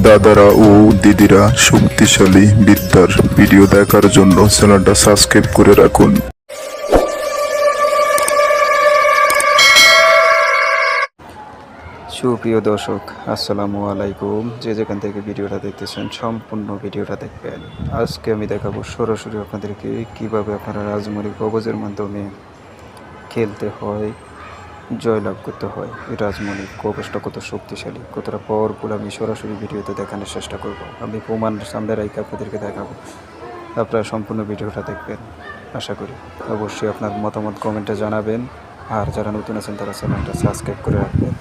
দাদারা ও দিদিরা শক্তিশালী বিদ্যার ভিডিও দেখার জন্য চ্যানেলটা সাবস্ক্রাইব করে রাখুন। সুপ্রিয় দর্শক, আসসালামু আলাইকুম। যে যেখান থেকে ভিডিওটা দেখতেছেন, সম্পূর্ণ ভিডিওটা দেখবেন। আজকে আমি দেখাবো সরাসরি আপনাদেরকে কীভাবে আপনারা রাজমৌলিক কবজের মাধ্যমে খেলতে হয় জয়লাভ করতে হয়। এই রাজমৌলিক কবজটা কত শক্তিশালী। কতটা পাওয়ারফুল আমি সরাসরি ভিডিওতে দেখানোর চেষ্টা করব। আমি প্রমাণ সামনে রাইকে আপনাদেরকে দেখাবো। আপনারা সম্পূর্ণ ভিডিওটা দেখবেন। আশা করি অবশ্যই আপনার মতামত কমেন্টে জানাবেন। আর যারা নতুন আছেন তারা চ্যানেলটা সাবস্ক্রাইব করে রাখবেন।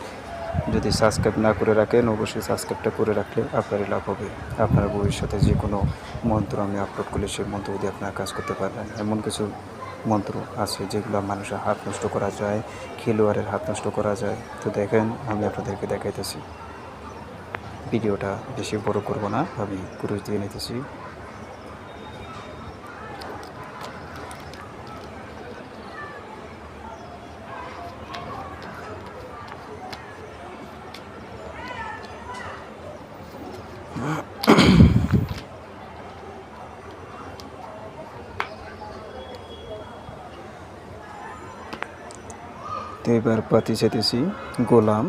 যদি সাবস্ক্রাইব না করে রাখেন, অবশ্যই সাবস্ক্রাইবটা করে রাখলে আপনারই লাভ হবে। আপনার ভবিষ্যতে যে কোনো মন্ত্র আমি আপলোড করলে সেই মন্ত্র দিয়ে আপনারা কাজ করতে পারবেন এমন কিছু মন্ত্র আছে যেগুলো মানুষের হাত নষ্ট করা যায়, খেলোয়াড়ের হাত নষ্ট করা যায়। তো দেখেন, আমি আপনাদেরকে দেখাইতেছি। ভিডিওটা বেশি বড় করব না, আমি কুরুশ দিয়ে নিতেছি। তো এবার পাতি চেতেছি গোলাম,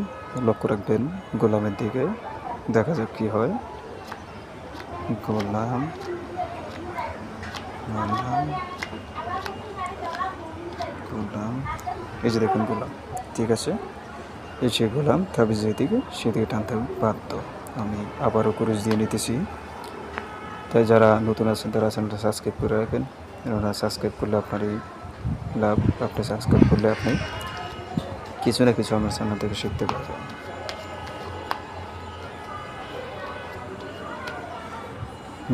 লক্ষ্য রাখবেন, গোলামের দিকে। দেখা যাক কি হয়। গোলাম গোলাম এই যে দেখুন গোলাম, ঠিক আছে? এই যে গোলাম, তাবিজ যেদিকে সেদিকে টানতে বাধ্য। আমি আবারও কুরুশ দিয়ে নিতেছি। তাই যারা নতুন আছেন, তারা চ্যানেলটা সাবস্ক্রাইব করে রাখবেন ওনারা সাবস্ক্রাইব করলে আপনারই লাভ, আপনি সাবস্ক্রাইব করলে আপনি কিছু না কিছু আমার চ্যানেল থেকে শিখতে পারবেন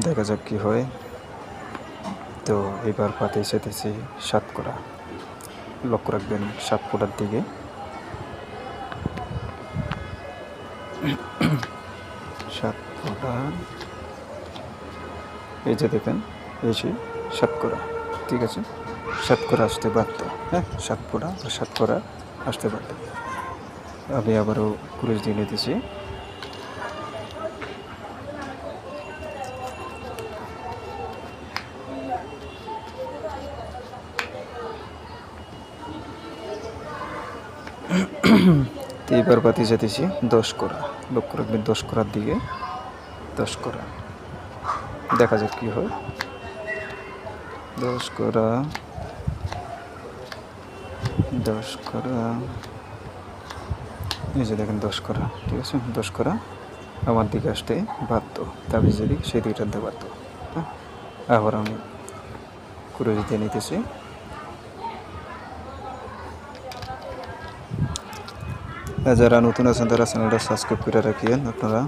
দেখা যাক কি হয়। তো এবার পাতে এসেতেছি সাতকোড়া। লক্ষ্য রাখবেন সাত কোটার দিকে। সাত কোটা এই যে দেখেন, এই যে সাত ঠিক আছে? সাত করা আসতে বাধ্য। হ্যাঁ সাত কোটা বা সাত করা আসতে বাধ্য আমি আবারও কুরুশ দিয়ে নিতেছি। এবার বাতি যেতেছি দশ করা। লক্ষ্য রাখবেন দশ করার দিকে, দশ করা। দেখা যাক কি হয়। দশ করা। দশ করা এই যে দেখেন দশ করা ঠিক আছে? দশ করা আমার দিকে আসতে বাধ্য, তাবিজ যদি সেই দিকে টানতে বাধ্য। হ্যাঁ? আবার আমি কুড়ে দিতে নিতেছি। যারা নতুন আছেন, তারা চ্যানেলটা সাবস্ক্রাইব করে রাখিয়েন। আপনারা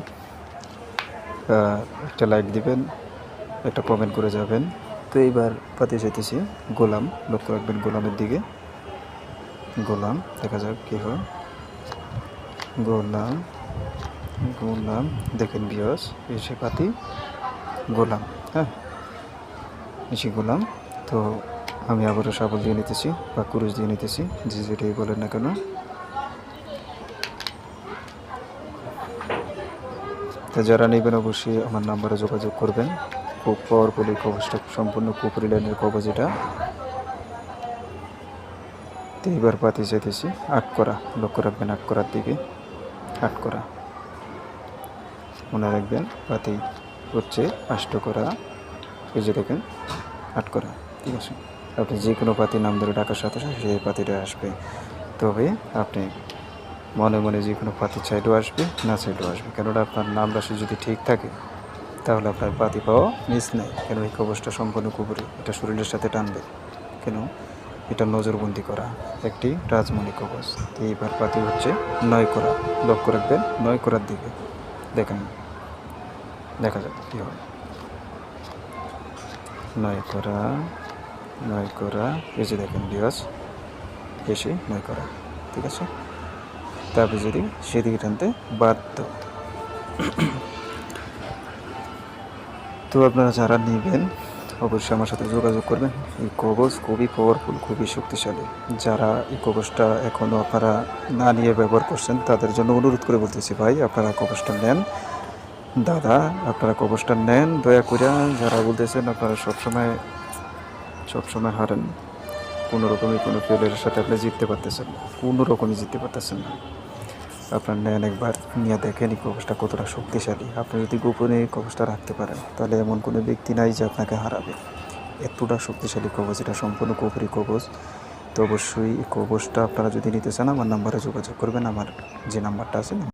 একটা লাইক দিবেন, একটা কমেন্ট করে যাবেন। তো এইবার পাতে যেতেছি গোলাম, লক্ষ্য রাখবেন গোলামের দিকে। গোলাম, দেখা যাক কী হয়। গোলাম গোলাম, দেখেন বিয়স এসে পাতি, গোলাম হ্যাঁ? এসে গোলাম, তো আমি আবারও সাবল দিয়ে নিতেছি, বা কুরুশ দিয়ে নিতেছি, যে যেটাই বলেন না কেন। তো যারা নেবেন অবশ্যই আমার নাম্বারে যোগাযোগ করবেন। খুব পাওয়ারফুল এই কবচটা, সম্পূর্ণ কুপুরি লাইনের কবচ এটা। তো পাতি যেতেছি আট করা, লক্ষ্য রাখবেন আট করার দিকে। আট করা। মনে রাখবেন পাতি হচ্ছে আষ্ট করা। এই যে দেখেন, আট করা, ঠিক আছে? আপনি যে কোনো পাতি নাম ধরে ডাকার সাথে সাথে সেই পাতিটা আসবে। তবে আপনি মনে মনে যে কোনো পাতি চাইলেও আসবে, না চাইলেও আসবে। কেননা আপনার নাম রাশি যদি ঠিক থাকে, তাহলে আপনার পাতি পাওয়া মিস নেই। কেন এই কবচটা সম্পূর্ণ কুপুরি, এটা শরীরের সাথে টানবে। কেন? এটা নজরবন্দি করা একটি রাজমণি কবচ। এইবার পাতি হচ্ছে নয় করা লক্ষ্য রাখবেন নয় করার দিকে। দেখেন, দেখা যাক কী হয়। নয় করা নয় করা এই যে দেখেন বিয়াস এসে নয় করা ঠিক আছে? তারপরে যদি সেদিকে টানতে বাধ্য তো আপনারা যারা নেবেন অবশ্যই আমার সাথে যোগাযোগ করবেন। এই কবচ খুবই পাওয়ারফুল খুবই শক্তিশালী। যারা এই কবচটা এখনও আপনারা না নিয়ে ব্যবহার করছেন, তাদের জন্য অনুরোধ করে বলতেছি, ভাই, আপনারা কবচটা নেন। দাদা, আপনারা কবচটা নেন। দয়া করে যারা বলতেছেন, আপনারা সবসময় সবসময় হারেন। কোনো রকমই কোনো প্লেয়ারের সাথে আপনি জিততে পারতেছেন না। কোনো জিততে পারতেছেন না। আপনার নেন একবার নিয়ে দেখেন এই কবচটা কতটা শক্তিশালী। আপনি যদি গোপনে এই কবচটা রাখতে পারেন, তাহলে এমন কোনো ব্যক্তি নাই যে আপনাকে হারাবে। এতটা শক্তিশালী কবচ, এটা সম্পূর্ণ কোপরি কবচ। তো অবশ্যই এই কবচটা আপনারা যদি নিতে চান, আমার নাম্বারে যোগাযোগ করবেন। আমার যে নাম্বারটা আছে